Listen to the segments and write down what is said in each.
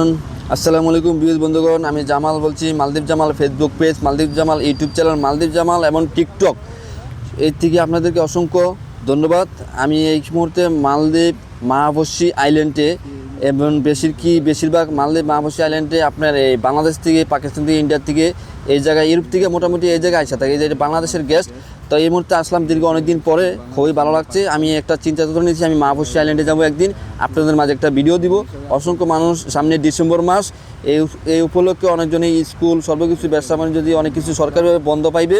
Everyone আসসালামু আলাইকুম বিউজ বন্ধুগণ। আমি জামাল বলছি, Maldwip Jamal Facebook page Maldwip Jamal YouTube channel Maldwip Jamal এবং টিকটক এর থেকে আপনাদেরকে অসংখ্য ধন্যবাদ। আমি এই মুহূর্তে মালদ্বীপ মাহাবস্যী আইল্যান্ডে এবং বেশির কি, বেশিরভাগ মালদ্বীপ মাহাবস্যী আইল্যান্ডে আপনার এই বাংলাদেশ থেকে, পাকিস্তান থেকে, ইন্ডিয়া থেকে এই জায়গায়, ইউরোপ থেকে মোটামুটি এই জায়গায় আসা থাকে। এই যে বাংলাদেশের গেস্ট তো এই মুহূর্তে আসলাম দীর্ঘ অনেকদিন পরে, খুবই ভালো লাগছে। আমি একটা চিন্তা করে নিয়েছি, আমি মাহাবস্যী আইল্যান্ডে যাব একদিন। আপনাদের মাঝে একটা ভিডিও দিব। অসংখ্য মানুষ সামনে ডিসেম্বর মাস, এই এই উপলক্ষে অনেকজনই স্কুল, সর্বকিছু ব্যবসা যদি অনেক কিছু সরকারিভাবে বন্ধ পাইবে।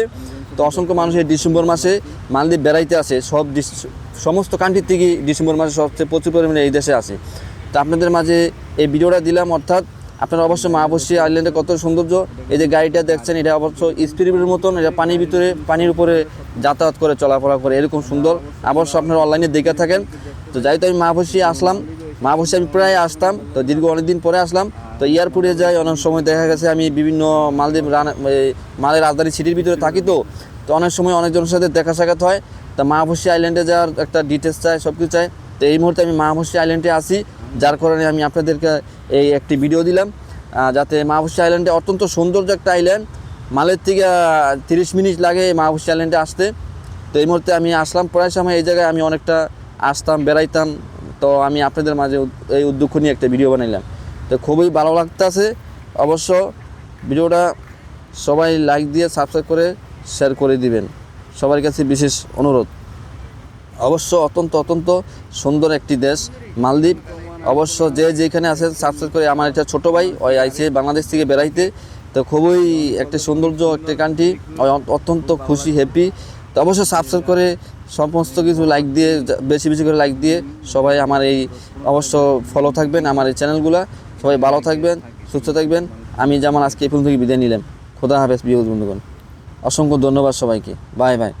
তো অসংখ্য মানুষ এই ডিসেম্বর মাসে মালদ্বীপ বেড়াইতে আসে। সব সমস্ত কান্ট্রি থেকে ডিসেম্বর মাসে সবচেয়ে প্রচুর পরিমাণে এই দেশে আসে। তো আপনাদের মাঝে এই ভিডিওটা দিলাম, অর্থাৎ আপনারা অবশ্যই মা মহাবস্যী আইল্যান্ডে কত সৌন্দর্য। এই যে গাড়িটা দেখছেন, এটা অবশ্য স্পিরিটের মতন, এটা পানির ভিতরে, পানির উপরে যাতায়াত করে, চলাফেরা করে, এরকম সুন্দর। অবশ্য আপনারা অনলাইনে দেখে থাকেন। তো যাই তো আমি মহাবস্যী আসলাম। মহাবস্যী আমি প্রায় আসতাম। তো দীর্ঘ অনেকদিন পরে আসলাম। তো এয়ারপোর্টে যাই, অনেক সময় দেখা গেছে, আমি বিভিন্ন মালদ্বীপ মালের রাজধানী সিটির ভিতরে থাকি তো। তো অনেক সময় অনেকজনের সাথে দেখা সাক্ষাৎ হয়। তা মা মাহাবস্যী আইল্যান্ডে যাওয়ার একটা ডিটেলস চাই সব কিছু চাই। তো এই মুহূর্তে আমি মাহাবস্যী আইল্যান্ডে আসি যার কারণে আমি আপনাদেরকে এই একটি ভিডিও দিলাম যাতে মাহাবস্যী আইল্যান্ডে অত্যন্ত সৌন্দর্য একটা আইল্যান্ড মালের থেকে তিরিশ মিনিট লাগে এই মাহাবস্যী আইল্যান্ডে আসতে। তো এই মুহূর্তে আমি আসলাম, প্রায় সময় এই জায়গায় আমি অনেকটা আসতাম, বেড়াইতাম। তো আমি আপনাদের মাঝে এই উদ্যোগ নিয়ে একটা ভিডিও বানাইলাম। তো খুবই ভালো লাগতেছে, অবশ্য ভিডিওটা সবাই লাইক দিয়ে সাবস্ক্রাইব করে শেয়ার করে দিবেন। সবার কাছে বিশেষ অনুরোধ। অবশ্য অত্যন্ত অত্যন্ত সুন্দর একটি দেশ, মালদ্বীপ। অবশ্য যে যেখানে আছে সাবস্ক্রাইব করে আমার একটা ছোটো ভাই, ওই আইসে বাংলাদেশ থেকে বেড়াইতে তো খুবই একটা সৌন্দর্য, একটা কান্ট্রি অত্যন্ত খুশি হ্যাপি তো অবশ্যই সাবস্ক্রাইব করে সমস্ত কিছু লাইক দিয়ে বেশি বেশি করে লাইক দিয়ে সবাই আমার এই অবশ্য ফলো থাকবেন আমার এই চ্যানেলগুলো সবাই ভালো থাকবেন, সুস্থ থাকবেন। আমি যেমন আজকে এই থেকে বিদায় নিলাম। খোদা হাফেজ বিয়োগ বন্ধুগণ। অসংখ্য ধন্যবাদ সবাইকে। Bye bye.